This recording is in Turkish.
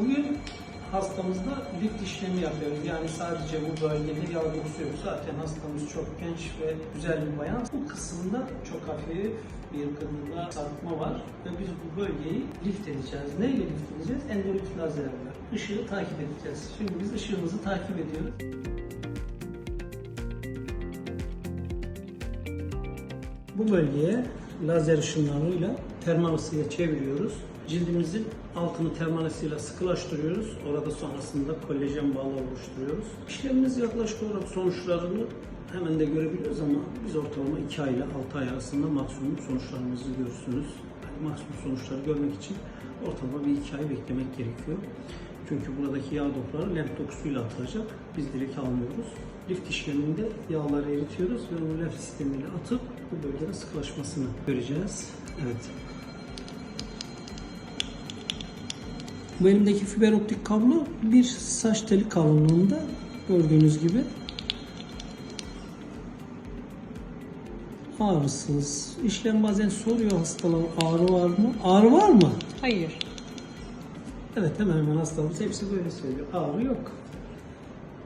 Bugün hastamızda lift işlemi yapıyoruz. Yani sadece bu bölgede yağ dokusu yok. Zaten hastamız çok genç ve güzel bir bayan. Bu kısımda çok hafif bir kırmızı sarkma var ve biz bu bölgeyi lift edeceğiz. Neyle lift edeceğiz? Endolift lazerle. Işığı takip edeceğiz. Şimdi biz ışığımızı takip ediyoruz. Bu bölgeye lazer ışınlarıyla termal ısıya çeviriyoruz. Cildimizin altını termal ısıyla sıkılaştırıyoruz. Orada sonrasında kolajen bağlı oluşturuyoruz. İşlemimiz yaklaşık olarak sonuçlarını hemen de görebiliyoruz ama biz ortalama 2 ay ile 6 ay arasında maksimum sonuçlarımızı görürsünüz. Yani maksimum sonuçları görmek için ortalama bir 2 ay beklemek gerekiyor. Çünkü buradaki yağ dokuları lenf dokusuyla atılacak. Biz direkt almıyoruz. Lift işleminde yağları eritiyoruz ve onu lenf sistemiyle atıp bu bölgede sıkılaşmasını göreceğiz. Evet. Bu elimdeki fiber optik kablo bir saç teli kalınlığında gördüğünüz gibi. Ağrısız. İşlem bazen soruyor hastalar ağrı var mı? Ağrı var mı? Hayır. Evet hemen hemen hastamız hepsi böyle söylüyor. Ağrı yok.